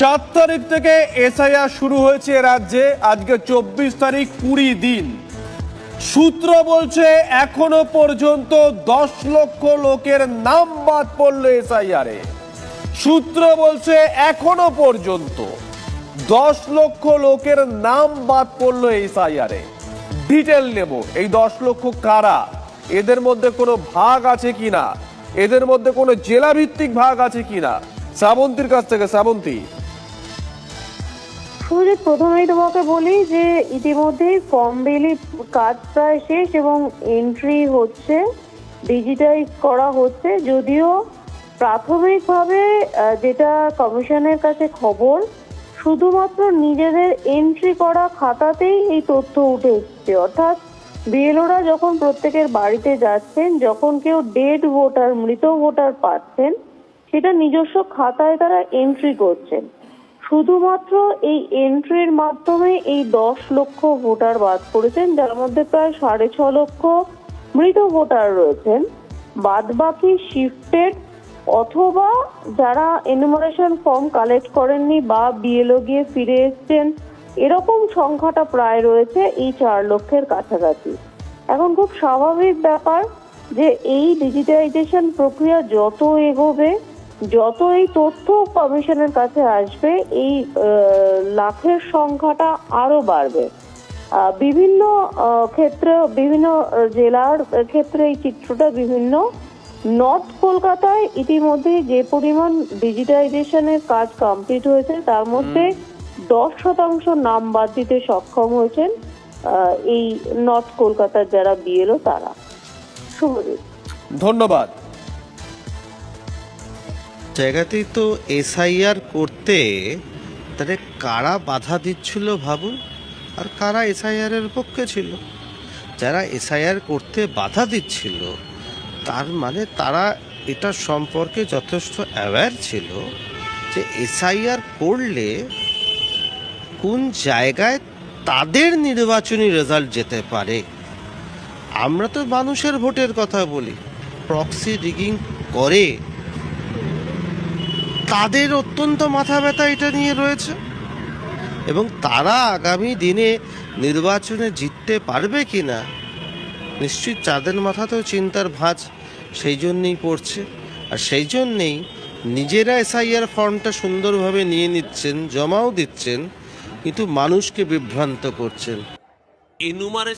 চার তারিখ থেকে এসআইআর শুরু হয়েছে এ রাজ্যে। আজকে চব্বিশ তারিখ কুড়ি দিন। সূত্র বলছে, এখনও পর্যন্ত দশ লক্ষ লোকের নাম বাদ পড়ল এসআইআরে। সূত্র বলছে, এখনও পর্যন্ত দশ লক্ষ লোকের নাম বাদ পড়ল এসআইআরে। ডিটেল নেব, এই দশ লক্ষ কারা? এদের মধ্যে কোনো ভাগ আছে কিনা? এদের মধ্যে কোনো জেলা ভিত্তিক ভাগ আছে কিনা? শ্রাবন্তীর কাছ থেকে শ্রাবন্তী সুজিত, প্রথমেই তোমাকে বলি যে ইতিমধ্যেই ফর্ম বিলি কাজ প্রায় শেষ এবং এন্ট্রি হচ্ছে ডিজিটাইজ করা হচ্ছে। যদিও প্রাথমিকভাবে যেটা কমিশনের কাছে খবর, শুধুমাত্র নিজেদের এন্ট্রি করা খাতাতেই এই তথ্য উঠে এসছে। অর্থাৎ বিএলওরা যখন প্রত্যেকের বাড়িতে যাচ্ছেন, যখন কেউ ডেড ভোটার মৃত ভোটার পাচ্ছেন, সেটা নিজস্ব খাতায় তারা এন্ট্রি করছেন। শুধুমাত্র এই এন্ট্রির মাধ্যমে এই দশ লক্ষ ভোটার বাদ পড়েছেন, যার মধ্যে প্রায় সাড়ে ছ লক্ষ মৃত ভোটার রয়েছেন। বাদ বাকি শিফটেড অথবা যারা এনুমারেশন ফর্ম কালেক্ট করেননি বা বিএলও গিয়ে ফিরে এসছেন, এরকম সংখ্যাটা প্রায় রয়েছে এই চার লক্ষের কাছাকাছি। এখন খুব স্বাভাবিক ব্যাপার যে এই ডিজিটাইজেশন প্রক্রিয়া যত এগোবে যত এই তথ্য কমিশনের কাছে আসবে এই লাখের সংখ্যাটা আরও বাড়বে। বিভিন্ন ক্ষেত্রে বিভিন্ন জেলার ক্ষেত্রে এই চিত্রটা বিভিন্ন। নর্থ কলকাতায় ইতিমধ্যে যে পরিমাণ ডিজিটাইজেশনের কাজ কমপ্লিট হয়েছে তার মধ্যে দশ শতাংশ নাম বাদ দিতে সক্ষম হয়েছেন এই নর্থ কলকাতার যারা বিএলও তারা। শুভজিৎ। ধন্যবাদ। জায়গাতেই তো এসআইআর করতে তাহলে কারা বাধা দিচ্ছিল ভাবুন? আর কারা এসআইআর এর পক্ষে ছিল? যারা এসআইআর করতে বাধা দিচ্ছিল, তার মানে তারা এটা সম্পর্কে যথেষ্ট অ্যাওয়্যার ছিল যে এসআইআর করলে কোন জায়গায় তাদের নির্বাচনী রেজাল্ট যেতে পারে। আমরা তো মানুষের ভোটের কথা বলি প্রক্সি রিগিং করে তাদের অত্যন্ত মাথা ব্যথা এটা নিয়ে রয়েছে। এবং তারা আগামী দিনে নির্বাচনে জিততে পারবে কি না নিশ্চয়ই তাদের মাথাতেও চিন্তার ভাঁজ সেই জন্যেই পড়ছে। আর সেই জন্যেই নিজেরা এসআইআর ফর্মটা সুন্দরভাবে নিয়ে নিচ্ছেন, জমাও দিচ্ছেন, কিন্তু মানুষকে বিভ্রান্ত করছেন।